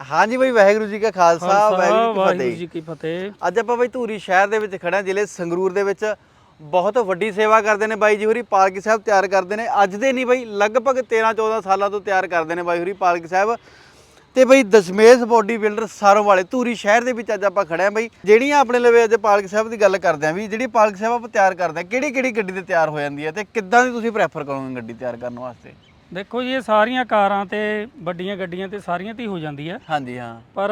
ਹਾਂਜੀ ਬਈ ਵਾਹਿਗੁਰੂ ਜੀ ਕਾ ਖਾਲਸਾ ਵਾਹਿਗੁਰੂ ਜੀ ਕੀ ਫਤਿਹ। ਅੱਜ ਆਪਾਂ ਬਈ ਧੂਰੀ ਸ਼ਹਿਰ ਦੇ ਵਿੱਚ ਖੜੇ ਜ਼ਿਲ੍ਹੇ ਸੰਗਰੂਰ ਦੇ ਵਿੱਚ। ਬਹੁਤ ਵੱਡੀ ਸੇਵਾ ਕਰਦੇ ਨੇ ਬਾਈ ਜੀ ਹੋਰੀ ਪਾਲਕੀ ਸਾਹਿਬ ਤਿਆਰ ਕਰਦੇ ਨੇ। ਅੱਜ ਦੇ ਨਹੀਂ ਬਈ ਲਗਭਗ 13 14 ਸਾਲਾਂ ਤੋਂ ਤਿਆਰ ਕਰਦੇ ਨੇ ਬਾਈ ਹੋਰੀ ਪਾਲਕੀ ਸਾਹਿਬ। ਤੇ ਬਈ ਦਸ਼ਮੇਸ਼ ਬੋਡੀ ਬਿਲਡਰ ਸਾਰੋਂ ਵਾਲੇ ਧੂਰੀ ਸ਼ਹਿਰ ਦੇ ਵਿੱਚ ਅੱਜ ਆਪਾਂ ਖੜੇ ਹਾਂ ਬਈ। ਜਿਹੜੀਆਂ ਆਪਣੇ ਲਵੇ ਅੱਜ ਪਾਲਕੀ ਸਾਹਿਬ ਦੀ ਗੱਲ ਕਰਦੇ ਆਂ ਵੀ ਜਿਹੜੀ ਪਾਲਕੀ ਸਾਹਿਬ ਆਪਾਂ ਤਿਆਰ ਕਰਦੇ ਆਂ ਕਿਹੜੀ ਕਿਹੜੀ ਗੱਡੀ ਤੇ ਤਿਆਰ ਹੋ ਜਾਂਦੀ ਹੈ ਤੇ ਕਿੱਦਾਂ ਦੀ ਤੁਸੀਂ ਪ੍ਰੈਫਰ ਕਰੋਗੇ ਗੱਡੀ ਤਿਆਰ ਕਰਨ ਵਾਸਤੇ? ਦੇਖੋ ਜੀ ਇਹ ਸਾਰੀਆਂ ਕਾਰਾਂ ਤੇ ਵੱਡੀਆਂ ਗੱਡੀਆਂ ਤੇ ਸਾਰੀਆਂ ਤੇ ਹੀ ਹੋ ਜਾਂਦੀ ਹੈ। ਹਾਂਜੀ ਹਾਂ। ਪਰ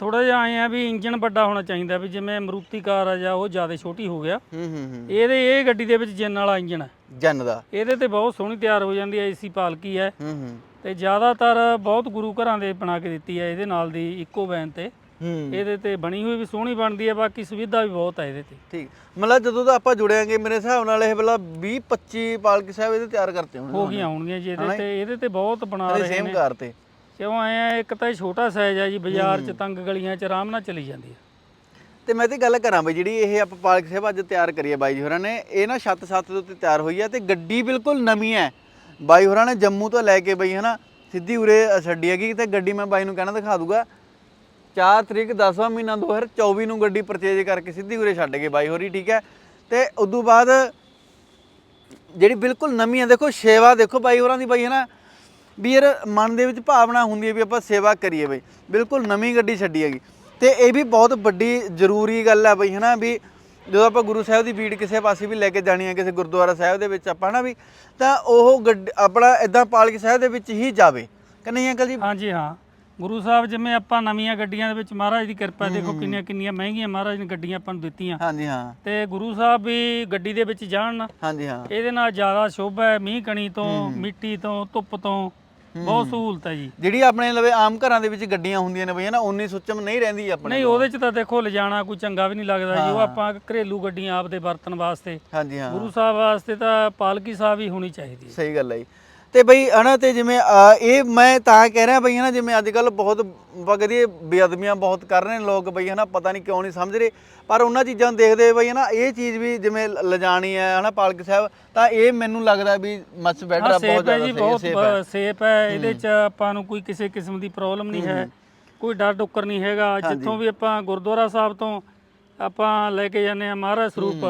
ਥੋੜਾ ਜਿਹਾ ਆਏ ਆ ਵੀ ਇੰਜਨ ਵੱਡਾ ਹੋਣਾ ਚਾਹੀਦਾ ਵੀ ਜਿਵੇਂ ਮਰੂਤੀ ਕਾਰ ਆ ਜਾਂ ਉਹ ਜ਼ਿਆਦਾ ਛੋਟੀ ਹੋ ਗਿਆ। ਹੂੰ ਹੂੰ ਹੂੰ। ਇਹਦੇ ਇਹ ਗੱਡੀ ਦੇ ਵਿੱਚ ਜਿੰਨ ਵਾਲਾ ਇੰਜਨ ਹੈ। ਜਨ ਦਾ। ਇਹਦੇ ਤੇ ਬਹੁਤ ਸੋਹਣੀ ਤਿਆਰ ਹੋ ਜਾਂਦੀ ਹੈ ਏਸੀ ਪਾਲਕੀ ਹੈ। ਹੂੰ ਹੂੰ। ਤੇ ਜ਼ਿਆਦਾਤਰ ਬਹੁਤ ਗੁਰੂ ਘਰਾਂ ਦੇ ਬਣਾ ਕੇ ਦਿੱਤੀ ਹੈ ਇਹਦੇ ਨਾਲ ਦੀ ਇਕੋ ਵੈਨ ਤੇ। ਇਹਦੇ ਤੇ ਬਣੀ ਹੋਈ ਵੀ ਸੋਹਣੀ ਬਣਦੀ ਹੈ ਬਾਕੀ ਸੁਵਿਧਾ ਵੀ ਬਹੁਤ ਹੈ ਇਹਦੇ ਤੇ। ਠੀਕ। ਮਤਲਬ ਜਦੋਂ ਦਾ ਆਪਾਂ ਜੁੜਿਆਂਗੇ ਮੇਰੇ ਹਿਸਾਬ ਨਾਲ ਇਹ ਬਲਾ 20 25 ਪਾਲਕੀ ਸਾਹਿਬ ਇਹਦੇ ਤਿਆਰ ਕਰਤੇ ਹੋਣਗੇ। ਹੋ ਗਈਆਂ ਹੋਣਗੀਆਂ ਜੀ ਇਹਦੇ ਤੇ ਇਹਦੇ ਤੇ ਬਹੁਤ ਬਣਾ ਰਹੇ ਸੇਮ ਨੇ। ਕਾਰ ਤੇ। ਕਿਉਂ ਆਏ ਆ ਇੱਕ ਤਾਂ ਛੋਟਾ ਸਾਈਜ਼ ਆ ਜੀ ਬਾਜ਼ਾਰ 'ਚ ਤੰਗ ਗਲੀਆਂ 'ਚ ਆਰਾਮ ਨਾਲ ਚਲੀ ਜਾਂਦੀ ਹੈ ਤੇ ਮੈਂ ਤੇ ਗੱਲ ਕਰਾਂ ਬਈ ਜਿਹੜੀ ਇਹ ਆਪਾਂ ਪਾਲਕੀ ਸਾਹਿਬ ਅੱਜ ਤਿਆਰ ਕਰੀ ਹੈ ਬਾਈ ਜੀ ਹੋਰਾਂ ਨੇ ਇਹ ਨਾ ਛੱਤ ਸੱਤ ਦੇ ਉੱਤੇ ਤਿਆਰ ਹੋਈ ਹੈ ਤੇ ਗੱਡੀ ਬਿਲਕੁਲ ਨਵੀਂ ਹੈ ਬਾਈ ਹੋਰਾਂ ਨੇ ਜੰਮੂ ਤੋਂ ਲੈ ਕੇ ਬਈ ਹਨਾ ਸਿੱਧੀ ਉਰੇ ਛੱਡੀ ਹੈਗੀ ਤੇ ਗੱਡੀ ਮੈਂ ਬਾਈ ਨੂੰ ਕਹਿਣਾ ਦਿਖਾ ਦੂਗਾ। 4 ਤਰੀਕ 10ਵਾਂ ਮਹੀਨਾ 2024 ਨੂੰ ਗੱਡੀ ਪਰਚੇਜ ਕਰਕੇ ਸਿੱਧੀ ਉਰੇ ਛੱਡ ਗਏ ਬਾਈ ਹੋਰੀ, ਠੀਕ ਹੈ? ਤੇ ਉਦੋਂ ਬਾਅਦ ਜਿਹੜੀ ਬਿਲਕੁਲ ਨਵੀਂ ਹੈ ਦੇਖੋ ਸੇਵਾ, ਦੇਖੋ ਬਾਈ ਹੋਰਾਂ ਦੀ ਬਾਈ ਨਾ ਵੀ ਯਾਰ ਮਨ ਦੇ ਵਿੱਚ ਭਾਵਨਾ ਹੁੰਦੀ ਹੈ ਵੀ ਆਪਾਂ ਸੇਵਾ ਕਰੀਏ ਬਈ। ਬਿਲਕੁਲ ਨਵੀਂ ਗੱਡੀ ਛੱਡੀ ਹੈਗੀ। ਤੇ ਇਹ ਵੀ ਬਹੁਤ ਵੱਡੀ ਜ਼ਰੂਰੀ ਗੱਲ ਹੈ ਬਈ, ਹਨਾ? ਵੀ ਜਦੋਂ ਆਪਾਂ ਗੁਰੂ ਸਾਹਿਬ ਦੀ ਬੀੜ ਕਿਸੇ ਪਾਸੇ ਵੀ ਲੈ ਕੇ ਜਾਣੀ ਹੈ ਕਿਸੇ ਗੁਰਦੁਆਰਾ ਸਾਹਿਬ ਦੇ ਵਿੱਚ ਆਪਾਂ ਨਾ ਵੀ, ਤਾਂ ਉਹ ਗੱਡ- ਆਪਣਾ ਇਦਾਂ ਪਾਲਕੀ ਸਾਹਿਬ ਦੇ ਵਿੱਚ ਹੀ ਜਾਵੇ। ਕਹਿੰਦੇ ਨਹੀਂ, ਅੰਕਲ ਜੀ? ਹਾਂਜੀ, ਹਾਂ। ਗੁਰੂ ਸਾਹਿਬ ਜਿਵੇਂ ਆਪਾਂ ਨਵੀਆਂ ਗੱਡੀਆਂ ਦੇ ਵਿੱਚ ਮਹਾਰਾਜ ਦੀ ਕਿਰਪਾ ਦੇਖੋ ਕਿੰਨੀਆਂ ਕਿੰਨੀਆਂ ਮਹਿੰਗੀਆਂ ਮਹਾਰਾਜ ਨੇ ਗੱਡੀਆਂ ਆਪਾਂ ਨੂੰ ਦਿੱਤੀਆਂ। ਹਾਂਜੀ ਹਾਂ। ਤੇ ਗੁਰੂ ਸਾਹਿਬ ਵੀ ਗੱਡੀ ਦੇ ਵਿੱਚ ਜਾਣ ਹਾਂਜੀ ਹਾਂ। ਇਹਦੇ ਨਾਲ ਜ਼ਿਆਦਾ ਸ਼ੋਭਾ ਹੈ ਮੀਂਹ ਕਣੀ ਤੋਂ ਮਿੱਟੀ ਤੋਂ ਧੁੱਪ ਤੋਂ ਬਹੁਤ ਸਹੂਲਤ ਹੈ ਜੀ। ਜਿਹੜੀ ਆਪਣੇ ਲਵੇ ਆਮ ਘਰਾਂ ਦੇ ਵਿੱਚ ਗੱਡੀਆਂ ਹੁੰਦੀਆਂ ਨੇ ਬਈ ਹਨਾ ਉਨੀ ਸੁੱਚਮ ਨਹੀਂ ਰਹਿੰਦੀ ਆਪਣੇ ਨਹੀਂ ਉਹਦੇ 'ਚ ਤਾਂ ਦੇਖੋ ਲਿਜਾਣਾ ਕੋਈ ਚੰਗਾ ਵੀ ਨਹੀਂ ਲੱਗਦਾ ਜੀ ਉਹ ਆਪਾਂ ਘਰੇਲੂ ਗੱਡੀਆਂ ਆਪਦੇ ਵਰਤਣ ਵਾਸਤੇ। ਹਾਂਜੀ ਹਾਂ। ਗੁਰੂ ਸਾਹਿਬ ਵਾਸਤੇ ਤਾਂ ਪਾਲਕੀ ਸਾਹਿਬ ਹੀ ਹੋਣੀ ਚਾਹੀਦੀ ਸਹੀ ਗੱਲ ਹੈ ਜੀ। ਤੇ ਬਈ ਹਨਾ ਤੇ ਜਿਵੇਂ ਅ, ਇਹ ਮੈਂ ਤਾਂ ਕਹਿ ਰਿਹਾ ਬਈ ਹਨਾ ਜਿਵੇਂ ਅੱਜ ਕੱਲ ਬਹੁਤ ਵਗਦੀ ਬੇਅਦਮੀਆਂ ਬਹੁਤ ਕਰ ਰਹੇ ਨੇ ਲੋਕ ਬਈ ਹਨਾ ਪਤਾ ਨਹੀਂ ਕਿਉਂ ਨਹੀਂ ਸਮਝ ਰਹੇ। ਪਰ ਉਹਨਾਂ ਚੀਜ਼ਾਂ ਨੂੰ ਦੇਖਦੇ ਬਈ ਹਨਾ ਇਹ ਚੀਜ਼ ਵੀ ਜਿਵੇਂ ਲ- ਲਿਜਾਣੀ ਹੈ ਹਨਾ ਪਾਲਕ ਸਾਹਿਬ ਤਾਂ ਇਹ ਮੈਨੂੰ ਲੱਗਦਾ ਵੀ ਮਚ ਬੈਟਰ ਬਹੁਤ ਸੇਫ ਹੈ ਜੀ ਬਹੁਤ ਸੇਫ ਹੈ। ਸੇਫ ਹੈ ਇਹਦੇ 'ਚ ਆਪਾਂ ਨੂੰ ਕੋਈ ਕਿਸੇ ਕਿਸਮ ਦੀ ਪ੍ਰੋਬਲਮ ਨਹੀਂ ਹੈ ਕੋਈ ਡਰ ਡੁੱਕਰ ਨਹੀਂ ਹੈਗਾ। ਜਿੱਥੋਂ ਵੀ ਆਪਾਂ ਗੁਰਦੁਆਰਾ ਸਾਹਿਬ ਤੋਂ ਆਪਾਂ ਲੈ ਕੇ ਜਾਂਦੇ ਆ ਮਹਾਰਾਜ ਸਰੂਪ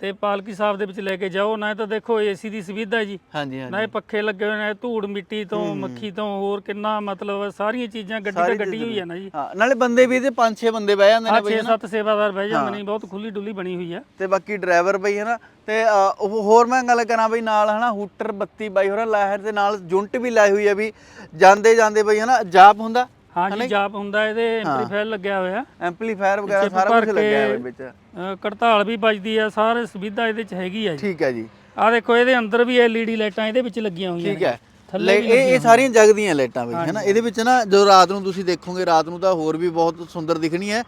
ਤੇ ਪਾਲਕੀ ਸਾਹਿਬ ਦੇ ਵਿੱਚ ਲੈ ਕੇ ਜਾਓ ਨਾ ਤਾਂ ਦੇਖੋ ਏਸੀ ਦੀ ਸੁਵਿਧਾ ਜੀ। ਹਾਂਜੀ ਹਾਂਜੀ। ਨਾ ਇਹ ਪੱਖੇ ਲੱਗੇ ਹੋਏ ਨੇ ਧੂੜ ਮਿੱਟੀ ਤੋਂ ਮੱਖੀ ਤੋਂ ਹੋਰ ਕਿੰਨਾ ਮਤਲਬ ਸਾਰੀਆਂ ਚੀਜ਼ਾਂ ਗੱਡੀ ਤੇ ਗੱਡੀ ਹੋਈ ਹੈ ਨਾ ਜੀ। ਹਾਂ ਨਾਲੇ ਬੰਦੇ ਵੀ ਇਹਦੇ 5-6 ਬੰਦੇ ਬਹਿ ਜਾਂਦੇ ਨੇ ਆ 6-7 ਸੇਵਾਦਾਰ ਬਹਿ ਜਾਂਦੇ ਨੇ ਬਹੁਤ ਖੁੱਲੀ ਡੁੱਲੀ ਬਣੀ ਹੋਈ ਹੈ ਤੇ ਬਾਕੀ ਡਰਾਈਵਰ ਬਈ ਹਨਾ ਤੇ ਅ, ਉਹ ਹੋਰ ਮੈਂ ਗੱਲ ਕਰਾਂ ਬਈ ਨਾਲ ਹਨਾ ਹੂਟਰ ਬੱਤੀ ਬਾਈ ਹੋਰਾਂ ਲਾਹਿਰ ਦੇ ਨਾਲ ਜੁੰਟ ਵੀ ਲਾਈ ਹੋਈ ਹੈ ਵੀ ਜਾਂਦੇ ਜਾਂਦੇ ਬਈ ਹਨਾ ਜਾਪ ਹੁੰਦਾ। ਹਾਂ ਜੀ ਜਾਪ ਹੁੰਦਾ ਇਹਦੇ ਐਂਪਲੀਫਾਇਰ ਲੱਗਿਆ ਹੋਇਆ। ਐਂਪਲੀਫਾਇਰ ਵਗੈਰਾ ਸਾਰਾ ਕੁਝ ਲੱਗਿਆ ਹੋਇਆ ਵਿੱਚ। ਕੜਤਾਲ ਵੀ ਵੱਜਦੀ ਆ ਸਾਰੇ ਸੁਵਿਧਾ ਇਹਦੇ 'ਚ ਹੈਗੀ ਆ ਜੀ। ਠੀਕ ਹੈ ਜੀ। ਆ ਦੇਖੋ ਇਹਦੇ ਅੰਦਰ ਵੀ ਐਲਈਡੀ ਲਾਈਟਾਂ ਇਹਦੇ ਵਿੱਚ ਲੱਗੀਆਂ ਹੋਈਆਂ ਠੀਕ ਹੈ ਥੱਲੇ ਲੈ ਇਹ ਇਹ ਸਾਰੀਆਂ ਜਗਦੀਆਂ ਲਾਈਟਾਂ ਬਈ ਹੈਨਾ? ਇਹਦੇ ਵਿੱਚ ਨਾ ਜਦੋਂ ਰਾਤ ਨੂੰ ਤੁਸੀਂ ਦੇਖੋਗੇ ਰਾਤ ਨੂੰ ਤਾਂ ਹੋਰ ਵੀ ਬਹੁਤ ਸੁੰਦਰ ਦਿਖਣੀ ਹੈ।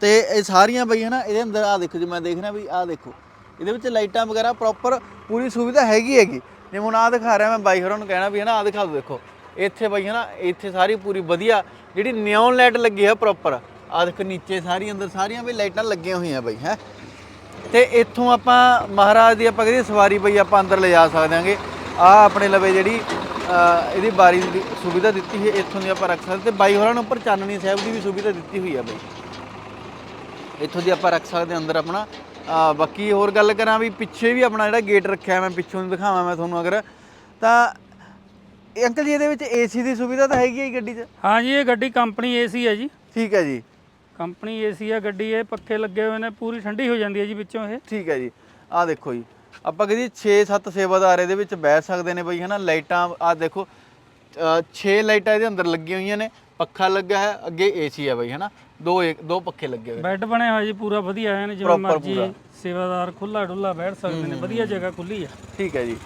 ਤੇ ਇਹ ਸਾਰੀਆਂ ਬਈ ਹੈਨਾ ਇਹਦੇ ਅੰਦਰ ਆ ਦੇਖੋ ਜੀ ਮੈਂ ਦੇਖ ਰਿਹਾ ਵੀ ਆ ਦੇਖੋ। ਇਹਦੇ ਵਿੱਚ ਲਾਈਟਾਂ ਵਗੈਰਾ ਪ੍ਰੋਪਰ ਪੂਰੀ ਸੁਵਿਧਾ ਹੈਗੀ ਹੈਗੀ। ਜਿਵੇਂ ਹੁਣ ਆ ਦਿਖਾ ਰਿਹਾ ਮੈਂ ਬਾਈ ਹੋਰਾਂ ਨੂੰ ਕਹਿਣਾ ਵੀ ਹੈਨਾ ਆ ਦਿਖਾ ਦਿਓ ਦੇਖੋ। ਇੱਥੇ ਬਈ, ਹੈਨਾ, ਇੱਥੇ ਸਾਰੀ ਪੂਰੀ ਵਧੀਆ, ਜਿਹੜੀ ਨਿਓਨ ਲਾਈਟ ਲੱਗੀ ਹੈ ਪ੍ਰੋਪਰ ਆ ਦੇਖੋ ਨੀਚੇ ਸਾਰੀ, ਅੰਦਰ ਸਾਰੀਆਂ ਵੀ ਲਾਈਟਾਂ ਲੱਗੀਆਂ ਹੋਈਆਂ ਬਈ, ਹੈ। ਤੇ ਇੱਥੋਂ ਆਪਾਂ ਮਹਾਰਾਜ ਦੀ ਆਪਾਂ ਕਹਿੰਦੇ ਸਵਾਰੀ ਬਈ, ਆਪਾਂ ਅੰਦਰ ਲੈ ਜਾ ਸਕਦੇ ਹਾਂਗੇ। ਆ ਆਪਣੇ ਲਵੇ ਜਿਹੜੀ ਇਹਦੀ ਬਾਰੀ ਦੀ ਸੁਵਿਧਾ ਦਿੱਤੀ ਹੈ ਇੱਥੋਂ ਦੀ ਆਪਾਂ ਰੱਖ ਸਕਦੇ। ਤੇ ਬਾਈ ਹੋਰਾਂ ਨੂੰ ਉੱਪਰ ਚਾਨਣੀ ਸਾਹਿਬ ਦੀ ਵੀ ਸੁਵਿਧਾ ਦਿੱਤੀ ਹੋਈ ਆ ਬਈ। ਇੱਥੋਂ ਦੀ ਆਪਾਂ ਰੱਖ ਸਕਦੇ ਹਾਂ ਅੰਦਰ ਆਪਣਾ। ਬਾਕੀ ਹੋਰ ਗੱਲ ਕਰਾਂ ਵੀ ਪਿੱਛੇ ਵੀ ਆਪਣਾ ਜਿਹੜਾ ਗੇਟ ਰੱਖਿਆ ਮੈਂ, ਪਿੱਛੋਂ ਦਿਖਾਵਾਂ ਮੈਂ ਤੁਹਾਨੂੰ ਅਗਰ। ਤਾਂ ਇਹ ਅੰਕਲ ਜੀ ਇਹਦੇ ਵਿੱਚ ਏਸੀ ਦੀ ਸੁਵਿਧਾ ਤਾਂ ਹੈਗੀ ਹੈ ਜੀ ਗੱਡੀ 'ਚ? ਹਾਂ ਜੀ ਇਹ ਗੱਡੀ ਕੰਪਨੀ ਏਸੀ ਹੈ ਜੀ। ਠੀਕ ਹੈ ਜੀ। ਕੰਪਨੀ ਏਸੀ ਆ ਗੱਡੀ ਇਹ ਪੱਖੇ ਲੱਗੇ ਹੋਏ ਨੇ ਪੂਰੀ ਠੰਡੀ ਹੋ ਜਾਂਦੀ ਹੈ ਜੀ ਵਿੱਚੋਂ ਇਹ। ਠੀਕ ਹੈ ਜੀ। ਆ ਦੇਖੋ ਜੀ ਆਪਾਂ ਕਹਿੰਦੇ 6-7 ਸੇਵਾਦਾਰ ਇਹਦੇ ਵਿੱਚ ਬਹਿ ਸਕਦੇ ਨੇ ਬਈ ਹਨਾ? ਲਾਈਟਾਂ ਆ ਦੇਖੋ 6 ਲਾਈਟਾਂ ਇਹਦੇ ਅੰਦਰ ਲੱਗੀਆਂ ਹੋਈਆਂ ਨੇ ਪੱਖਾ ਲੱਗਾ ਹੈ ਅੱਗੇ ਏਸੀ ਹੈ ਬਈ ਹਨਾ? ਦੋ ਇੱਕ ਦੋ ਪੱਖੇ ਲੱਗੇ ਹੋਏ ਬੈੱਡ ਬਣਿਆ ਹੋਇਆ ਜੀ ਪੂਰਾ ਵਧੀਆ ਹੈ ਜਿਵੇਂ ਮਰਜ਼ੀ ਸੇਵਾਦਾਰ ਖੁੱਲਾ ਡੁੱਲਾ ਬੈਠ ਸਕਦੇ ਨੇ ਵਧੀਆ ਜਗ੍ਹਾ ਖੁੱਲੀ ਆ। ਠੀਕ ਹੈ ਜੀ।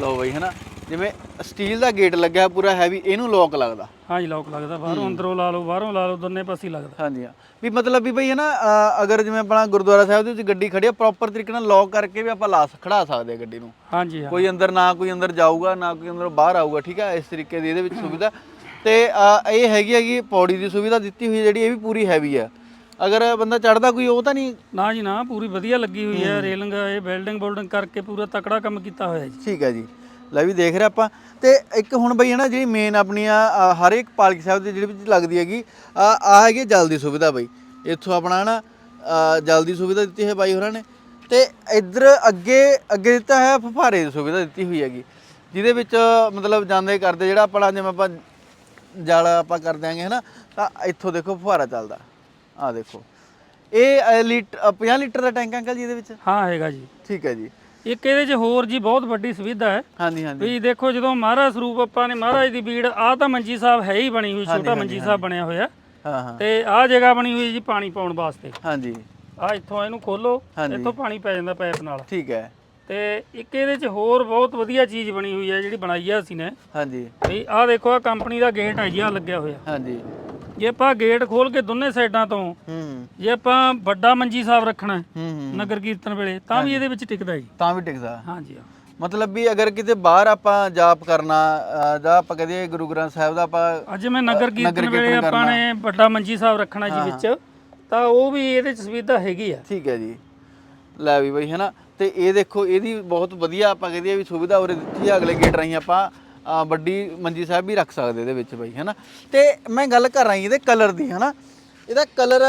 ਲਓ ਬਈ ਹਨਾ? ਜਿਵੇਂ ਸਟੀਲ ਦਾ ਗੇਟ ਲੱਗਿਆ ਹੈ ਪੂਰਾ ਹੈਵੀ ਇਹਨੂੰ ਲੋਕ ਲੱਗਦਾ। ਹਾਂ ਜੀ ਲੋਕ ਲੱਗਦਾ। ਬਾਹਰੋਂ ਅੰਦਰੋਂ ਲਾ ਲਓ ਬਾਹਰੋਂ ਲਾ ਲਓ ਦੋਨੇ ਪਾਸੇ ਹੀ ਲੱਗਦਾ। ਹਾਂਜੀ ਹਾਂ। ਵੀ ਮਤਲਬ ਵੀ ਬਈ ਹਨਾ ਅ, ਅਗਰ ਜਿਵੇਂ ਆਪਣਾ ਗੁਰਦੁਆਰਾ ਸਾਹਿਬ ਦੇ ਵਿੱਚ ਗੱਡੀ ਖੜੀ ਆ ਪ੍ਰੋਪਰ ਤਰੀਕੇ ਨਾਲ ਲੌਕ ਕਰਕੇ ਵੀ ਆਪਾਂ ਲਾ ਖੜਾ ਸਕਦੇ ਆ ਗੱਡੀ ਨੂੰ। ਹਾਂ ਜੀ ਹਾਂ। ਕੋਈ ਅੰਦਰ ਨਾ ਕੋਈ ਅੰਦਰ ਜਾਊਗਾ ਨਾ ਕੋਈ ਅੰਦਰ ਬਾਹਰ ਆਊਗਾ ਠੀਕ ਹੈ ਇਸ ਤਰੀਕੇ ਦੀ ਇਹਦੇ ਵਿੱਚ ਸੁਵਿਧਾ। ਤੇ ਅ, ਇਹ ਹੈਗੀ ਹੈਗੀ ਪੌੜੀ ਦੀ ਸੁਵਿਧਾ ਦਿੱਤੀ ਹੋਈ ਹੈ ਜਿਹੜੀ ਇਹ ਵੀ ਪੂਰੀ ਹੈਵੀ ਹੈ ਅਗਰ ਬੰਦਾ ਚੜਦਾ ਕੋਈ ਉਹ ਤਾਂ ਨਹੀਂ? ਨਾ ਜੀ ਨਾ ਪੂਰੀ ਵਧੀਆ ਲੱਗੀ ਹੋਈ ਹੈ। ਰੇਲਿੰਗ ਇਹ ਬਿਲਡਿੰਗ ਬੋਲਡਿੰਗ ਕਰਕੇ ਪੂਰਾ ਤਕੜਾ ਕੰਮ ਕੀਤਾ ਹੋਇਆ ਜੀ। ਠੀਕ ਹੈ ਜੀ। ਲੈ ਵੀ ਦੇਖ ਰਹੇ ਆਪਾਂ। ਤੇ ਇੱਕ ਹੁਣ ਬਈ ਹੈ ਨਾ ਜਿਹੜੀ ਮੇਨ ਆਪਣੀ ਆ ਹਰ ਇੱਕ ਪਾਲਕੀ ਸਾਹਿਬ ਦੇ ਜਿਹੜੇ ਵਿੱਚ ਲੱਗਦੀ ਹੈਗੀ ਆ ਆ ਹੈਗੀ ਜਲ ਦੀ ਸੁਵਿਧਾ ਬਈ। ਇੱਥੋਂ ਆਪਣਾ ਨਾ ਆ, ਜਲ ਦੀ ਸੁਵਿਧਾ ਦਿੱਤੀ ਹੈ ਬਾਈ ਹੋਰਾਂ ਨੇ। ਤੇ ਇੱਧਰ ਅੱਗੇ ਅੱਗੇ ਦਿੱਤਾ ਹੈ ਫੁਫਾਰੇ ਦੀ ਸੁਵਿਧਾ ਦਿੱਤੀ ਹੋਈ ਹੈਗੀ। ਜਿਹਦੇ ਵਿੱਚ ਮਤਲਬ ਜਾਂਦੇ ਕਰਦੇ ਜਿਹੜਾ ਆਪਣਾ ਜਿਵੇਂ ਆਪਾਂ ਜਲ ਆਪਾਂ ਕਰ ਦਿਆਂਗੇ ਹਨਾ ਤਾਂ ਇੱਥੋਂ ਦੇਖੋ ਫੁਹਾਰਾ ਚੱਲਦਾ। ਆ ਦੇਖੋ। ਇਹ ਲੀਟਰ 50 ਲੀਟਰ ਦਾ ਟੈਂਕ ਅੰਕਲ ਜੀ ਇਹਦੇ ਵਿੱਚ? ਹਾਂ ਹੈਗਾ ਜੀ। ਠੀਕ ਹੈ ਜੀ। ਇੱਕ ਇਹਦੇ 'ਚ ਹੋਰ ਜੀ ਬਹੁਤ ਵੱਡੀ ਸੁਵਿਧਾ ਹੈ। ਹਾਂਜੀ ਹਾਂਜੀ। ਵੀ ਦੇਖੋ ਜਦੋਂ ਮਹਾਰਾਜ ਸਰੂਪ ਆਪਾਂ ਨੇ ਮਹਾਰਾਜ ਦੀ ਬੀੜ ਆ ਤਾਂ ਮੰਜੀ ਸਾਹਿਬ ਹੈ ਹੀ ਬਣੀ ਹੋਈ ਛੋਟਾ ਮੰਜੀ ਸਾਹਿਬ ਬਣਿਆ ਹੋਇਆ। ਹਾਂ ਹਾਂ। ਤੇ ਆਹ ਜਗ੍ਹਾ ਬਣੀ ਹੋਈ ਜੀ ਪਾਣੀ ਪਾਉਣ ਵਾਸਤੇ। ਹਾਂਜੀ। ਆ ਇੱਥੋਂ ਇਹਨੂੰ ਖੋਲੋ। ਇੱਥੋਂ ਪਾਣੀ ਪੈ ਜਾਂਦਾ ਪਾਈਪ ਨਾਲ। ਠੀਕ ਹੈ। ਤੇ ਇੱਕ ਇਹਦੇ 'ਚ ਹੋਰ ਬਹੁਤ ਵਧੀਆ ਚੀਜ਼ ਬਣੀ ਹੋਈ ਹੈ ਜਿਹੜੀ ਬਣਾਈ ਆ ਅਸੀਂ ਨੇ। ਹਾਂਜੀ। ਵੀ ਆਹ ਦੇਖੋ ਆ ਕੰਪਨੀ ਦਾ ਗੇਟ ਹੈ ਜੀ ਆ ਲੱਗਿਆ ਹੋਇਆ। ਹਾਂਜੀ। ਜੇ ਆਪਾਂ ਗੇਟ ਖੋਲ ਕੇ ਦੋਨੇ ਸਾਈਡਾਂ ਤੋਂ ਹੂੰ। ਜੇ ਆਪਾਂ ਵੱਡਾ ਮੰਜੀ ਸਾਹਿਬ ਰੱਖਣਾ ਹੈ, ਨਗਰ ਕੀਰਤਨ ਵੇਲੇ ਤਾਂ ਵੀ ਇਹਦੇ ਵਿੱਚ ਟਿਕਦਾ ਜੀ। ਤਾਂ ਵੀ ਟਿਕਦਾ। ਹਾਂਜੀ ਹਾਂ। ਮਤਲਬ ਵੀ ਅਗਰ ਕਿਤੇ ਬਾਹਰ ਆਪਾਂ ਜਾਪ ਕਰਨਾ ਅ, ਜਾਂ ਆਪਾਂ ਕਹਦੇ ਗੁਰੂ ਗ੍ਰੰਥ ਸਾਹਿਬ ਦਾ ਆਪਾਂ ਅੱਜ ਮੈਂ ਨਗਰ ਕੀਰਤਨ ਵੇਲੇ ਕੀਰਤਨ ਆਪਾਂ ਨੇ ਵੱਡਾ ਮੰਜੀ ਸਾਹਿਬ ਰੱਖਣਾ ਜੀ ਵਿੱਚ ਤਾਂ ਉਹ ਵੀ ਇਹਦੇ ਚ ਸੁਵਿਧਾ ਹੈਗੀ ਆ। ਠੀਕ ਹੈ ਜੀ। ਲੈ ਵੀ ਬਈ ਹੈਨਾ। ਤੇ ਇਹ ਦੇਖੋ ਇਹਦੀ ਬਹੁਤ ਵਧੀਆ ਆਪਾਂ ਕਹਦੇ ਵੀ ਸੁਵਿਧਾ ਉਰੇ ਦਿੱਤੀ ਹੈ ਅਗਲੇ ਗੇਟ ਰਾਹੀਂ ਆਪਾਂ ਅ, ਵੱਡੀ ਮੰਜੀ ਸਾਹਿਬ ਵੀ ਰੱਖ ਸਕਦੇ ਇਹਦੇ ਵਿੱਚ ਬਈ ਹੈਨਾ? ਤੇ ਮੈਂ ਗੱਲ ਕਰ ਰਹੀ ਇਹਦੇ ਕਲਰ ਦੀ ਹੈਨਾ? ਇਹਦਾ ਕਲਰ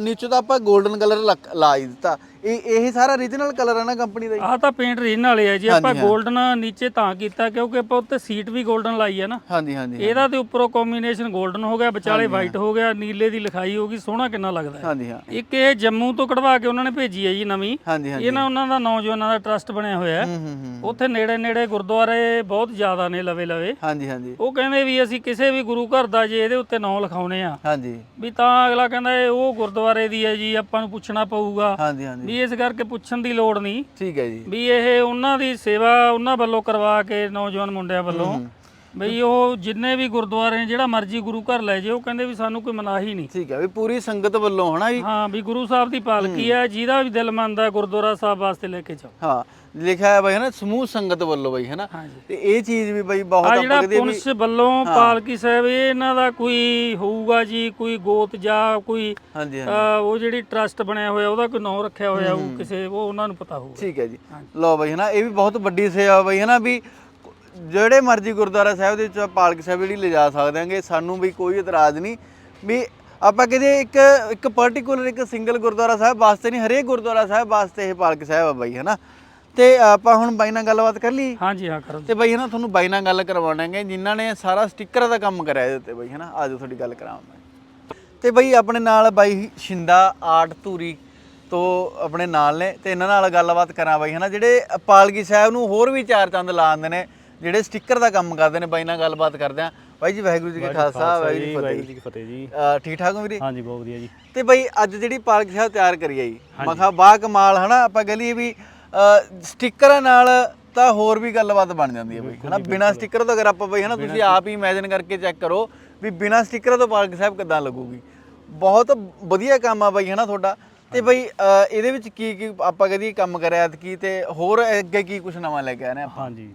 ਨੀਚੇ ਤਾਂ ਆਪਾਂ 골ਡਨ ਕਲਰ ਲਾ ਹੀ ਦਿੱਤਾ। ਇਹ ਇਹ ਸਾਰਾ origignal ਕਲਰ ਆ ਨਾ ਕੰਪਨੀ ਦਾ ਜੀ ਆਹ ਤਾਂ ਪੇਂਟ ਰੀਜਨਲ ਹੈ ਜੀ ਆਪਾਂ 골ਡਨ ਨੀਚੇ ਤਾਂ ਕੀਤਾ ਕਿਉਂਕਿ ਆਪਾਂ ਉੱਤੇ ਸੀਟ ਵੀ 골ਡਨ ਲਾਈ ਹੈ ਨਾ। ਹਾਂਜੀ ਹਾਂਜੀ ਇਹਦਾ ਤੇ ਉੱਪਰੋਂ ਕੰਬੀਨੇਸ਼ਨ 골ਡਨ ਹੋ ਗਿਆ ਵਿਚਾਲੇ ਵਾਈਟ ਹੋ। ਗਿਆ ਨੀਲੇ ਦੀ ਲਿਖਾਈ ਹੋ ਗਈ ਸੋਹਣਾ ਕਿੰਨਾ ਲੱਗਦਾ ਹੈ। ਹਾਂਜੀ ਹਾਂ। ਇੱਕ ਇਹ ਜੰਮੂ ਤੋਂ ਕਢਵਾ ਕੇ ਉਹਨਾਂ ਨੇ ਭੇਜੀ ਹੈ ਜੀ ਨਵੀਂ। ਇਹਨਾਂ ਉਹਨਾਂ ਦਾ ਨੌਜਵਾਨਾਂ ਦਾ ਟਰਸਟ ਬਣਿਆ ਹੋਇਆ ਹੈ। ਉੱਥੇ ਨੇੜੇ ਨੇੜੇ ਗੁਰਦੁਆਰੇ ਬਹੁਤ ਜ਼ਿਆਦਾ ਨੇ ਲਵੇ ਲਵੇ। ਹਾਂਜੀ ਹਾਂਜੀ। ਉਹ ਕਹਿੰਦੇ ਵੀ ਅਸੀਂ ਕਿਸੇ ਵੀ ਗੁਰੂ ਘਰ ਦਾ ਜੇ ਇਹਦੇ ਉੱਤੇ ਨਾਂ ਲਿਖਾਉਣੇ ਆ। ਹਾਂਜੀ। ਵੀ ਤਾਂ ਅਗਲਾ ਕਹਿੰਦਾ ਇਹ ਉਹ ਗੁਰਦੁਆਰੇ ਦੀ ਹੈ ਜੀ ਆਪਾਂ ਨੂੰ ਪੁੱਛਣਾ ਪਊਗਾ। ਵੀ ਇਸ ਕਰਕੇ ਪੁੱਛਣ ਦੀ ਲੋੜ ਨਹੀਂ ਠੀਕ ਹੈ ਜੀ। ਵੀ ਇਹ ਉਹਨਾਂ ਦੀ ਸੇਵਾ ਉਹਨਾਂ ਵੱਲੋਂ ਕਰਵਾ ਕੇ ਨੌਜਵਾਨ ਮੁੰਡਿਆਂ ਵੱਲੋਂ ਬਈ ਉਹ ਜਿੰਨੇ ਵੀ ਗੁਰਦੁਆਰੇ ਨੇ ਜਿਹੜਾ ਮਰਜ਼ੀ ਗੁਰੂ ਘਰ ਲੈ ਜੇ ਉਹ ਕਹਿੰਦੇ ਵੀ ਸਾਨੂੰ ਕੋਈ ਮਨਾਹੀ ਨਹੀਂ। ਠੀਕ ਹੈ ਵੀ ਪੂਰੀ ਸੰਗਤ ਵੱਲੋਂ ਹਨਾ ਜੀ? ਹਾਂ ਵੀ ਗੁਰੂ ਸਾਹਿਬ ਦੀ ਪਾਲਕੀ ਹੈ। ਜਿਹਦਾ ਵੀ ਦਿਲ ਮੰਨਦਾ ਗੁਰਦੁਆਰਾ ਸਾਹਿਬ ਵਾਸਤੇ ਲੈ ਕੇ ਜਾਓ। ਹਾਂ ਲਿਖਿਆ ਹੈ ਬਈ ਹਨਾ ਸਮੂਹ ਸੰਗਤ ਵੱਲੋਂ ਬਈ ਹਨਾ? ਤੇ ਇਹ ਚੀਜ਼ ਵੀ ਬਈ ਬਹੁਤ ਆਪਾਂ ਜਿਹੜਾ ਕਹਦੇ ਵੀ ਪੁਲਿਸ ਵੱਲੋਂ ਪਾਲਕੀ ਸਾਹਿਬ ਇਹ ਇਹਨਾਂ ਦਾ ਕੋਈ ਹੋਊਗਾ ਜੀ ਕੋਈ ਗੋਤ ਜਾਂ ਕੋਈ ਹਾਂਜੀ ਉਹ ਜਿਹੜੀ ਟਰਸਟ ਬਣਿਆ ਹੋਇਆ ਉਹਦਾ ਕੋਈ ਨਾਮ ਰੱਖਿਆ ਹੋਇਆ ਉਹ ਕਿਸੇ ਉਹ ਉਹਨਾਂ ਨੂੰ ਪਤਾ ਹੋਊਗਾ। ਠੀਕ ਹੈ ਜੀ। ਲਓ ਬਈ ਹਨਾ ਇਹ ਵੀ ਬਹੁਤ ਵੱਡੀ ਸੇਵਾ ਬਈ ਹਨਾ ਵੀ ਜਿਹੜੇ ਮਰਜ਼ੀ ਗੁਰਦੁਆਰਾ ਸਾਹਿਬ ਦੇ ਵਿੱਚ ਪਾਲਕ ਸਾਹਿਬ ਜਿਹੜੀ ਲਿਜਾ ਸਕਦੇ ਆਂਗੇ ਸਾਨੂੰ ਵੀ ਕੋਈ ਇਤਰਾਜ਼ ਨਹੀਂ। ਵੀ ਆਪਾਂ ਕਹਿੰਦੇ ਇੱਕ ਇੱਕ ਪਾਰਟਿਕੂਲਰ ਇੱਕ ਸਿੰਗਲ ਗੁਰਦੁਆਰਾ ਸਾਹਿਬ ਵਾਸਤੇ ਨਹੀਂ ਹਰੇਕ ਗੁਰਦੁਆਰਾ ਸਾਹਿਬ ਵਾਸਤੇ ਇਹ ਪਾਲਕ ਸਾਹਿਬ ਆ ਬਈ ਹਨਾ? ਤੇ ਆਪਾਂ ਹੁਣ ਬਾਈ ਨਾਲ ਗੱਲਬਾਤ ਕਰ ਲਈ ਹਾਂਜੀ ਹਾਂ ਕਰੋ ਤੇ ਬਈ ਹਨਾ ਤੁਹਾਨੂੰ ਬਾਈ ਨਾਲ ਗੱਲ ਕਰਵਾਉਣਾਂਗੇ ਜਿਨ੍ਹਾਂ ਨੇ ਸਾਰਾ ਸਟicker ਦਾ ਕੰਮ ਕਰਿਆ ਇਹਦੇ ਉੱਤੇ ਬਈ ਹਨਾ? ਆਜੋ ਤੁਹਾਡੀ ਗੱਲ ਕਰਾਵਾਂ ਤੇ ਬਈ ਆਪਣੇ ਨਾਲ ਬਾਈ ਸ਼ਿੰਦਾ ਆਰਟ ਧੂਰੀ ਤੋਂ ਆਪਣੇ ਨਾਲ ਨੇ ਤੇ ਇਹਨਾਂ ਨਾਲ ਗੱਲਬਾਤ ਕਰਾਂ ਬਾਈ ਹਨਾ? ਜਿਹੜੇ ਪਾਲਗੀ ਸਾਹਿਬ ਨੂੰ ਹੋਰ ਵੀ ਚਾਰ ਚੰਦ ਲਾਉਂਦੇ ਨੇ ਜਿਹੜੇ ਸਟicker ਦਾ ਕੰਮ ਕਰਦੇ ਨੇ ਬਾਈ ਨਾਲ ਗੱਲਬਾਤ ਕਰਦੇ ਆ। ਬਾਈ ਜੀ ਵਾਹਿਗੁਰੂ ਜੀ ਕਾ ਖਾਲਸਾ ਵਾਹਿਗੁਰੂ ਜੀ ਕੀ ਵਾਹਿਗੁਰੂ ਫਤਿਹ ਜੀ ਕੀ ਫਤਿਹ ਜੀ। ਅਹ ਠੀਕ ਠਾਕ ਹੋ ਵੀਰੇ? ਹਾਂਜੀ ਬਹੁਤ ਵਧੀਆ ਜੀ। ਤੇ ਬਈ ਅੱਜ ਜਿਹੜੀ ਪਾਲਕੀ ਸਾਹਿਬ ਤਿਆਰ ਕਰੀ ਆ ਜੀ ਮੈਂ ਕਿਹਾ ਬਾ ਕਮਾਲ ਹਨਾ? ਆਪਾਂ ਲਈਏ ਵੀ ਸਟਿੱਕਰਾਂ ਨਾਲ ਤਾਂ ਹੋਰ ਵੀ ਗੱਲਬਾਤ ਬਣ ਜਾਂਦੀ ਹੈ ਬਈ ਹਨਾ? ਬਿਨਾ ਸਟicker ਤੋਂ ਅਗਰ ਆਪਾਂ ਬਈ ਹਨਾ ਤੁਸੀਂ ਆਪ ਹੀ ਇਮੇਜਿਨ ਕਰਕੇ ਚੈੱਕ ਕਰੋ ਵੀ ਬਿਨਾ ਸਟicker ਤੋਂ ਪਾਲਕੀ ਸਾਹਿਬ ਕਿੱਦਾਂ ਲੱਗੂਗੀ। ਬਹੁਤ ਵਧੀਆ ਕੰਮ ਆ ਬਈ ਹਨਾ ਤੁਹਾਡਾ? ਤੇ ਬਈ ਇਹਦੇ ਵਿੱਚ ਕੀ ਕੀ ਆਪਾਂ ਕਹਦੀ ਕੰਮ ਕਰਿਆ ਕੀ ਤੇ ਹੋਰ ਅੱਗੇ ਕੀ ਕੁਝ ਨਵਾਂ ਲੈ ਕੇ ਆਏ ਨੇ ਆਪਾਂ? ਹਾਂਜੀ।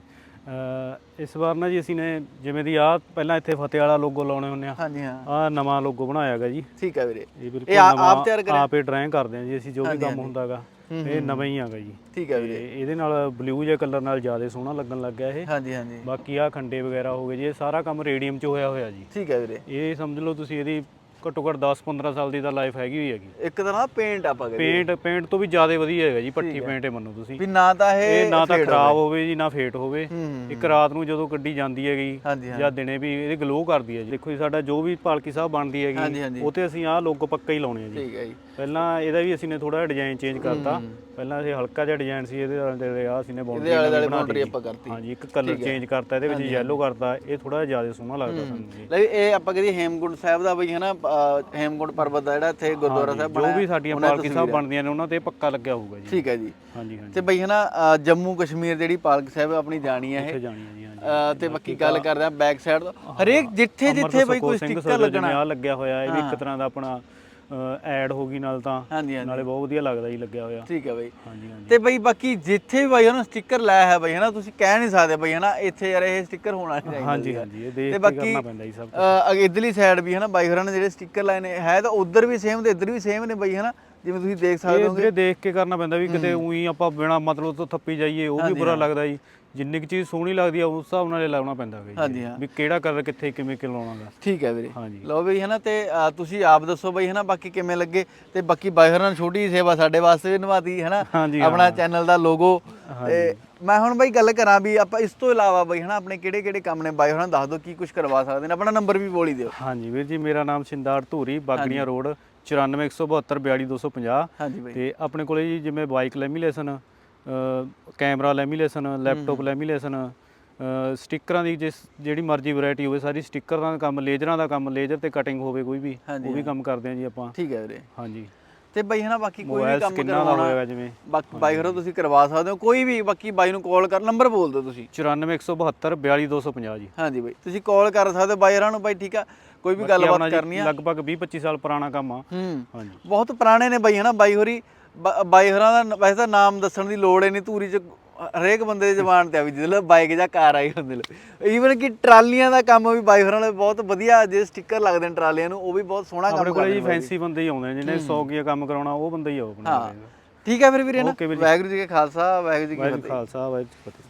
ਇਸ ਵਾਰ ਨਾ ਜੀ ਅਸੀਂ ਨੇ ਜਿਵੇਂ ਦੀ ਆ ਪਹਿਲਾਂ ਇੱਥੇ ਫਤਿਹ ਵਾਲਾ ਲੋਗੋ ਲਾਉਣੇ ਹੁੰਦੇ ਆ ਹਾਂਜੀ ਹਾਂ। ਆ ਨਵਾਂ ਲੋਗੋ ਬਣਾਇਆ ਹੈਗਾ ਜੀ। ਠੀਕ ਹੈ ਵੀਰੇ। ਇਹ ਬਿਲਕੁਲ ਆਪ ਤਿਆਰ ਕਰਿਆ? ਆਪੇ ਡਰਾਇੰਗ ਕਰਦੇ ਆ ਜੀ ਅਸੀਂ ਜੋ ਵੀ ਕੰਮ ਹੁੰਦਾਗਾ ਇਹ ਨਵਾਂ ਹੀ ਹੈਗਾ ਜੀ। ਠੀਕ ਹੈ ਵੀਰੇ। ਇਹਦੇ ਨਾਲ ਬਲੂ ਜਿਹੇ ਕਲਰ ਨਾਲ ਜ਼ਿਆਦਾ ਸੋਹਣਾ ਲੱਗਣ ਲੱਗ ਗਿਆ ਇਹ। ਹਾਂਜੀ ਹਾਂਜੀ। ਬਾਕੀ ਆ ਖੰਡੇ ਵਗੈਰਾ ਹੋ ਗਏ ਜੀ ਇਹ ਸਾਰਾ ਕੰਮ ਰੇਡੀਅਮ 'ਚ ਹੋਇਆ ਹੋਇਆ ਜੀ। ਠੀਕ ਹੈ ਵੀਰੇ। ਇਹ ਸਮਝ ਲਓ ਤੁਸੀਂ ਇਹਦੀ ਘੱਟੋ ਘੱਟ 10-15 ਸਾਲ ਦੀ ਤਾਂ ਲਾਈਫ ਹੈਗੀ ਹੋਈ ਹੈਗੀ। ਇੱਕ ਤਰ੍ਹਾਂ ਦਾ ਪੇਂਟ ਆਪਾਂ ਕਹਦੇ ਪੇਂਟ ਪੇਂਟ ਤੋਂ ਵੀ ਜ਼ਿਆਦਾ ਵਧੀਆ ਹੈਗਾ ਜੀ ਪੱਟੀ ਪੇਂਟ ਹੈ। ਮੰਨੋ ਤੁਸੀਂ। ਵੀ ਨਾ ਤਾਂ ਇਹ ਇਹ ਨਾ ਤਾਂ fade ਖਰਾਬ ਹੋਵੇ। ਜੀ ਨਾ ਫੇਟ ਹੋਵੇ। ਹੂੰ ਇੱਕ ਰਾਤ ਨੂੰ ਜਦੋਂ ਗੱਡੀ ਜਾਂਦੀ ਹੈਗੀ ਹਾਂਜੀ ਹਾਂ ਜਾਂ ਦਿਨੇ ਵੀ ਇਹ ਗਲੋ ਕਰਦੀ ਹੈ ਜੀ। ਦੇਖੋ ਜੀ ਸਾਡਾ ਜੋ ਵੀ ਪਾਲਕੀ ਸਾਹਿਬ ਬਣਦੀ ਹਾਂਜੀ, ਹੈਗੀ। ਉਹ ਤੇ ਅਸੀਂ ਆਹ ਲੋਗੋ ਪੱਕਾ ਹੀ ਲਾਉਣੇ ਆ ਜੀ। ਠੀਕ ਹੈ ਜੀ। ਪਹਿਲਾਂ ਇਹਦਾ ਵੀ ਅਸੀਂ ਨੇ ਥੋੜਾ ਡਿਜ਼ਾਈਨ ਚੇਂਜ ਕਰਤਾ। ਪਹਿਲਾਂ ਇਹ ਹਲਕਾ ਜਿਹਾ ਡਿਜ਼ਾਈਨ ਸੀ ਇਹਦੇ ਨਾਲ ਦੇ ਆ ਅਸੀਂ ਨੇ ਬਾਉਂਡਰੀ ਇਹਦੇ ਆਲੇ ਦੁਆਲੇ boundary ਆਪਾਂ ਕਰਤੀ। ਹਾਂਜੀ ਇੱਕ ਕਲਰ ਚੇਂਜ ਕਰਤਾ ਇਹਦੇ ਵਿੱਚ ਯੈਲੋ ਕਰਤਾ ਇਹ ਥੋੜਾ ਜ਼ਿਆਦਾ ਸੋਹਣਾ ਲੱਗਦਾ ਸਾਨੂੰ ਜੀ। ਲੈ ਵੀ ਇਹ ਆਪਾਂ ਕਹਦੇ ਹੇਮਕੁੰਡ ਸਾਹਿਬ ਦਾ ਬਈ ਹਨਾ ਹੇਮਕੁੰਡ ਪਰਬਤ ਦਾ ਜਿਹੜਾ ਇੱਥੇ ਗੁਰਦੁਆਰਾ ਸਾਹਿਬ ਜੋ ਬਣਿਆ ਵੀ ਸਾਡੀਆਂ ਉਹਨਾਂ ਦੀ ਪਾਲਕੀ ਸਾਹਿਬ ਬਣਦੀਆਂ ਨੇ ਉਹਨਾਂ ਤੇ ਪੱਕਾ ਲੱਗਿਆ ਹੋਊਗਾ ਜੀ। ਠੀਕ ਹੈ ਜੀ। ਹਾਂਜੀ ਹਾਂਜੀ। ਤੇ ਬਈ ਹਨਾ ਜੰਮੂ ਕਸ਼ਮੀਰ ਜਿਹੜੀ ਪਾਲਕ ਸਾਹਿਬ ਆਪਣੀ ਜਾਣੀ ਹੈ ਉੱਥੇ ਇਹ ਜਾਣੀ ਹੈ ਜੀ ਹਾਂਜੀ। ਅਹ ਤੇ ਬਾਕੀ ਗੱਲ ਕਰਦੇ ਆ ਬੈਕ ਸਾਈਡ ਤੋਂ। ਹਰੇਕ ਜਿੱਥੇ ਜਿੱਥੇ ਬਈ ਕੋਈ ਸਟicker ਲੱਗਣਾ। ਲੱਗਿਆ ਹੋਇਆ ਇਹ ਵੀ ਇੱਕ ਤਰ੍ਹਾਂ ਦਾ ਆਪਣਾ ਐਡ ਹੋ ਗਈ ਨਾਲ ਤਾਂ। ਹਾਂਜੀ ਹਾਂਜੀ। ਨਾਲੇ ਬਹੁਤ ਵਧੀਆ ਲੱਗਦਾ ਜੀ ਲੱਗਿਆ ਹੋਇਆ। ਠੀਕ ਹੈ ਬਈ। ਹਾਂਜੀ ਹਾਂਜੀ। ਤੇ ਬਈ ਬਾਕੀ ਜਿੱਥੇ ਵੀ ਬਈ ਉਹਨੂੰ ਸਟicker ਲਾਇਆ ਹੈ ਬਈ ਹਨਾ ਤੁਸੀਂ ਕਹਿ ਨਹੀਂ ਸਕਦੇ ਬਈ ਹਨਾ ਇੱਥੇ ਯਾਰ ਇਹ ਸਟicker ਹੋਣਾ ਚਾਹੀਦਾ ਹਾਂਜੀ। ਹਾਂਜੀ ਇਹ ਦੇਖ ਤੇ ਕੇ ਬਾਕੀ ਕਰਨਾ ਪੈਂਦਾ ਜੀ ਸਭ ਅਹ ਅਗੇ ਇਧਰਲੀ ਸਾਈਡ ਵੀ ਹਨਾ ਬਾਈ ਹੋਰਾਂ ਨੇ ਜਿਹੜੇ ਸਟicker ਲਾਏ ਨੇ ਹੈ ਤਾਂ ਉਧਰ ਵੀ ਸੇਮ ਤੇ ਇੱਧਰ ਵੀ ਸੇਮ ਨੇ ਬਈ ਹਨਾ ਜਿਵੇਂ ਤੁਸੀਂ ਦੇਖ ਸਕਦੇ ਇਹ ਹੋਗੇ। ਵੀਰੇ ਦੇਖ ਕੇ ਕਰਨਾ ਪੈਂਦਾ ਵੀ ਕਿਤੇ ਉਹੀ ਆਪਾਂ ਬਿਨਾ ਮਤਲਬ ਤੋਂ ਥੱਪੀ ਜਾਈਏ ਉਹ ਵੀ ਬੁਰਾ ਲੱਗਦਾ ਜੀ। ਜਿੰਨੀ ਕੁ ਚੀਜ਼ ਸੋਹਣੀ ਲੱਗਦੀ ਆ ਉਸ ਹਿਸਾਬ ਨਾਲ ਇਹ ਲਾਉਣਾ ਪੈਂਦਾ ਹੈਗਾ ਹਾਂਜੀ, ਹਾਂ। ਵੀ ਕਿਹੜਾ ਕਲਰ ਕਿੱਥੇ ਕਿਵੇਂ ਕਿ ਲਾਉਣਾਗਾ? ਠੀਕ ਹੈ ਵੀਰੇ। ਹਾਂਜੀ। ਲਓ ਬਈ ਹਨਾ ਤੇ ਅ, ਤੁਸੀਂ ਆਪ ਦੱਸੋ ਬਈ ਹਨਾ ਬਾਕੀ ਕਿਵੇਂ ਲੱਗੇ? ਤੇ ਬਾਕੀ ਬਾਈ ਹੋਰਾਂ ਨੇ ਛੋਟੀ ਜਿਹੀ ਸੇਵਾ ਸਾਡੇ ਵਾਸਤੇ ਵੀ ਨਿਭਾਤੀ ਹਨਾ? ਹਾਂਜੀ, ਆਪਣਾ ਹਾਂ। ਚੈਨਲ ਦਾ ਲੋਗੋ ਤੇ ਮੈਂ ਹੁਣ ਬਈ ਗੱਲ ਕਰਾਂ ਵੀ ਆਪਾਂ ਇਸ ਤੋਂ ਇਲਾਵਾ ਬਈ ਹਨਾ ਆਪਣੇ ਕਿਹੜੇ ਕਿਹੜੇ ਕੰਮ ਨੇ? ਬਾਈ ਹੋਰਾਂ ਨੂੰ ਦੱਸ ਦਿਓ ਕੀ ਕੁਝ ਕਰਵਾ ਸਕਦੇ ਨੇ? ਆਪਣਾ ਨੰਬਰ ਵੀ ਬੋਲ ਦਿਓ। ਹਾਂਜੀ ਵੀਰ ਜੀ ਮੇਰਾ ਨਾਮ ਸਿੰਦਾੜ ਧੂਰੀ ਬਾਗੜੀਆਂ ਰੋਡ 9417242250 ਹਾਂਜੀ ਬਈ। ਤੇ ਆਪਣੇ ਕੋਲੇ ਜੀ ਜਿਵੇਂ bike lamination camera lamination laptop lamination ਸਟickਰਾਂ ਦੀ ਜਿਸ ਜਿਹੜੀ ਮਰਜ਼ੀ ਵੈਰਾਈਟੀ ਹੋਵੇ ਸਾਰੀ ਸਟicker ਦਾ ਕੰਮ ਲੇਜ਼ਰਾਂ ਦਾ ਕੰਮ ਲੇਜ਼ਰ ਤੇ ਕਟਿੰਗ ਹੋਵੇ ਕੋਈ ਵੀ ਉਹ ਵੀ ਕੰਮ ਕਰਦੇ ਆ ਜੀ ਆਪਾਂ। ਠੀਕ ਹੈ ਵੀਰੇ। ਹਾਂਜੀ। ਤੇ ਬਈ ਹਨਾ ਬਾਕੀ ਕੋਈ ਵੀ ਕੰਮ ਕਰਵਾਉਣਾ ਜਿਵੇਂ? ਬਾਕੀ ਬਾਈ ਹੋਰਾਂ ਤੁਸੀਂ ਕਰਵਾ ਸਕਦੇ ਹੋ। ਕੋਈ ਵੀ ਬਾਕੀ ਬਾਈ ਨੂੰ ਕਾਲ ਕਰ ਨੰਬਰ ਬੋਲ ਦਿਓ ਤੁਸੀਂ। 9417242250 ਜੀ। ਹਾਂਜੀ ਬਈ ਤੁਸੀਂ ਕਾਲ ਕਰ ਸਕਦੇ ਹੋ ਬਾਈ ਹੋਰਾਂ ਨੂੰ ਬਾਈ ਠੀਕ ਆ? ਕੋਈ ਵੀ ਗੱਲਬਾਤ ਕਰਨੀ ਆ। ਲਗਭਗ 20 25 ਸਾਲ ਪੁਰਾਣਾ ਕੰਮ ਆ। ਹਾਂਜੀ। ਬਹੁਤ ਪੁਰਾਣੇ ਨੇ ਬਾਈ ਹਨਾ ਬਾਈ ਹੋਰੀ। ਬਾਈ ਹੋਰਾਂ ਦਾ ਵੈਸੇ ਤਾਂ ਨਾਮ ਦੱਸਣ ਦੀ ਲੋੜ ਹੀ ਨਹੀਂ ਧੂਰੀ ਚ ਹਰੇਕ ਬੰਦੇ ਦੀ ਜ਼ਬਾਨ ਤੇ ਆ ਵੀ ਜਿਹਦੇ ਬਾਈਕ ਜਾਂ ਕਾਰ ਆਈ ਹੁੰਦੇ ਨੇ ਈਵਨ ਕਿ ਟਰਾਲੀਆਂ ਦਾ ਕੰਮ ਵੀ ਬਾਈ ਹੋਰਾਂ ਨੇ ਬਹੁਤ ਵਧੀਆ ਜੇ ਸਟicker ਲੱਗਦੇ ਨੇ ਟਰਾਲੀਆਂ ਨੂੰ ਉਹ ਵੀ ਬਹੁਤ ਸੋਹਣਾ ਕੰਮ ਆਪਣੇ ਕੋਲੇ ਕਰਦੇ ਜੀ ਨੇ ਬਾਈ। ਫੈਂਸੀ ਬੰਦੇ ਹੀ ਆਉਂਦੇ ਨੇ ਜਿਹਨੇ 100 ਕੀ ਕੰਮ ਕਰਾਉਣਾ ਉਹ ਬੰਦਾ ਹੀ ਆਉ ਆਪਣੇ ਹਾਂ। ਕੋਲੇ। ਠੀਕ ਹੈ ਫਿਰ ਵੀਰੇ ਨਾ। ਵਾਹਿਗੁਰੂ ਜੀ ਕਾ ਖਾਲਸਾ ਵਾਹਿਗੁਰੂ ਜੀ ਕੀ ਵਾਹਿਗੁਰੂ ਫਤਿਹ। ਖਾਲਸਾ ਵਾਹਿਗੁਰੂ ਜੀ ਕੀ ਫਤਿਹ।